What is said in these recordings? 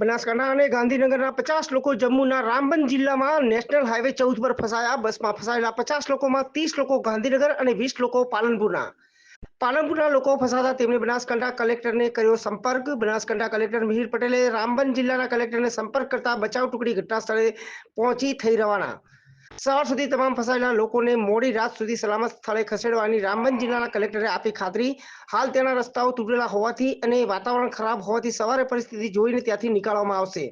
બનાસકાંઠા અને ગાંધીનગરના પચાસ લોકો જમ્મુના રામબન જિલ્લામાં નેશનલ હાઈવે ચૌદ પર ફસાયા. બસમાં ફસાયેલા પચાસ લોકોમાં ત્રીસ લોકો ગાંધીનગર અને વીસ લોકો પાલનપુરના. પાલનપુરના લોકો ફસાતા. તેમણે બનાસકાંઠા કલેક્ટરને કર્યો સંપર્ક. બનાસકાંઠા કલેક્ટર મિહિર પટેલે રામબન જિલ્લાના કલેક્ટરને સંપર્ક કરતા બચાવ ટુકડી ઘટના સ્થળે પહોંચી થઈ રવાના. સવાર સુધી તમામ ફસાયેલા લોકોને મોડી રાત સુધી સલામત સ્થળે ખસેડવાની રામબન જિલ્લાના કલેક્ટરે આપી ખાતરી. હાલ તેના રસ્તાઓ તૂટેલા હોવાથી અને વાતાવરણ ખરાબ હોવાથી સવારે પરિસ્થિતિ જોઈને ત્યાંથી નીકાળવામાં આવશે.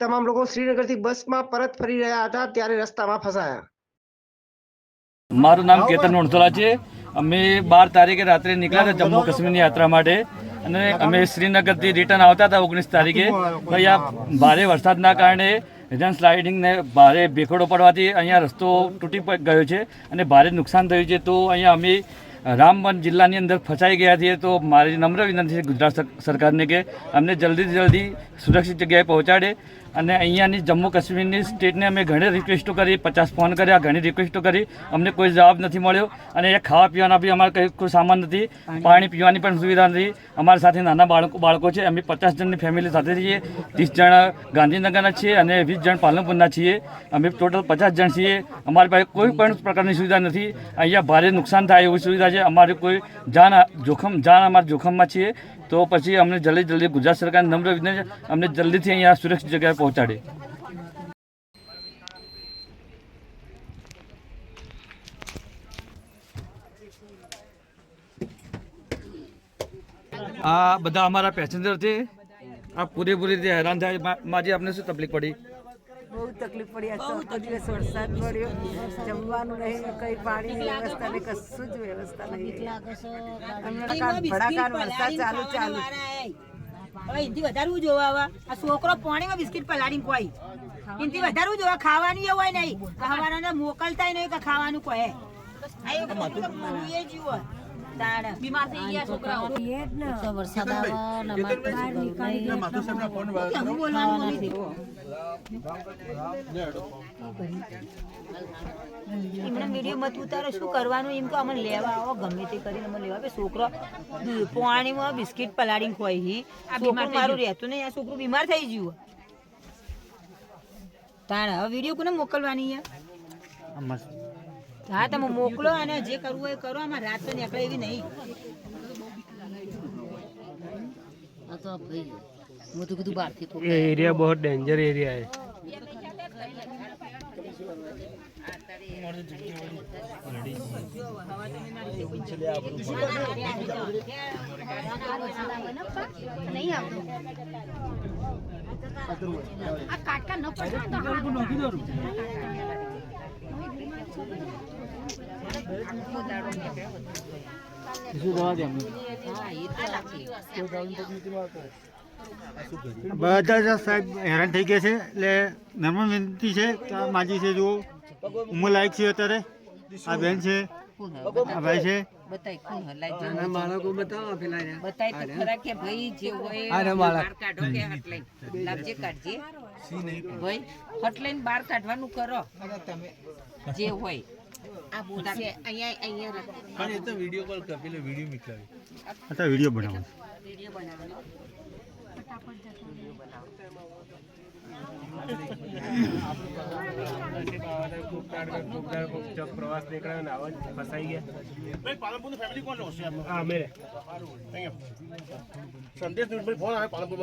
તમામ લોકો શ્રીનગરથી બસમાં પરત ફરી રહ્યા હતા ત્યારે રસ્તામાં ફસાયા. મારું નામ કેતન વણસોલા છે. અમે બાર તારીખે રાત્રે નીકળ્યા હતા જમ્મુ કાશ્મીરની યાત્રા માટે. અને અમે શ્રીનગરથી રિટર્ન આવતા હતા ઓગણીસ તારીખે. અહીંયા ભારે વરસાદના કારણે રિટર્ન સ્લાઇડિંગને ભારે ભેખડો પડવાથી અહીંયા રસ્તો તૂટી ગયો છે અને ભારે નુકસાન થયું છે. તો અહીંયા અમે રામબન જિલ્લાની અંદર ફસાઈ ગયા છીએ તો મારી નમ્ર વિનંતી છે ગુજરાત સર- સરકારને કે અમને જલ્દીથી જલ્દી સુરક્ષિત જગ્યાએ પહોંચાડે અને અહીંયાની જમ્મુ કાશ્મીરની સ્ટેટને અમે ઘણી રિક્વેસ્ટો કરી પચાસ ફોન કર્યા ઘણી રિક્વેસ્ટો કરી અમને કોઈ જવાબ નથી મળ્યો અને એ ખાવા પીવાના બી અમારે કંઈ કોઈ સામાન નથી પાણી. પીવાની પણ સુવિધા નથી. અમારી સાથે નાના બાળકો બાળકો છે અમે પચાસ જણની ફેમિલી સાથે છીએ ત્રીસ જણ ગાંધીનગરના છીએ અને વીસ જણ પાલનપુરના છીએ. અમે ટોટલ પચાસ જણ છીએ. અમારી પાસે કોઈ પણ પ્રકારની સુવિધા નથી. અહીંયા ભારે નુકસાન થાય એવી સુવિધા છે, અમારે કોઈ જાન, જોખમ, જાન અમારા જોખમમાં છીએ, તો પછી અમને જલ્દી જલ્દી ગુજરાત સરકાર નમ્ર વિનંતી અમને જલ્દીથી અહીંયા સુરક્ષિત જગ્યાએ પહોંચાડે. આ બધા અમારા પેસેન્જર છે. આ પૂરેપૂરી રીતે હેરાન થાય માજી આપને શું તકલીફ પડી? બહુ તકલીફ પડી. આ ચોથો દિવસ વરસાદ પડ્યો. જમવાનું નહીં કઈ પાણીની વ્યવસ્થા નહીં કશું જ વ્યવસ્થા નહીં. હમણાં ભડાકાનો વરસાદ ચાલુ ચાલુ. હવે એનથી વધારે હું જોવા આવા. આ છોકરો પાણીમાં બિસ્કિટ પલાળીને કોઈ એનથી વધારે જોવા ખાવાનું એવું હોય નહીં. ખાવાના મોકલતાય નહીં કે ખાવાનું કહે આ જીવો. તાણ. બીમાર થઈ ગયા છોકરાઓ. વરસાદ આવે ને અમારે કશું ઘર નહીં. કેવું બોલવાનું મમ્મી? એમણે વીડિયો મત ઉતારો શું કરવાનું? એમ કે અમને લેવા આવો ગમે તે કરીને અમને લેવા. આવે છોકરો પાણીમાં બિસ્કિટ પલાળીને ખોઈ હી. છોકરું મારું રહેતું નહીં આ છોકરું બીમાર થઈ ગયું. તાણ હવે વીડિયો કોને મોકલવાની યાર હા તમે મોકલો અને જે કરવું હોય કરો આમાં રાત તો નીકળે એવી નહીં. હું તો કીધું બહારથી એ એરિયા બહુ ડેન્જર એરિયા હે નહીં આવતો. આ કાટકા ન પડે બધા જ સાહેબ હેરાન થઈ ગયા છે. એટલે નર્મદ વિનંતી છે કે આ માજી છે જુઓ. ઉંમર લાયક છે અત્યારે. આ બેન છે આ ભાઈ છે. બતાય કોણ હલાય છે બતાય તો ખરા કે ભાઈ જે હોય કાઢો કે લાવજે કાઢજે. ભાઈ હટ લઈને કાઢવાનું કરો. જે હોય. પ્રવાસ દેખાયો ને આવાજ ફસાઈ ગયા સંદેશ ફોન આવે પાલનપુર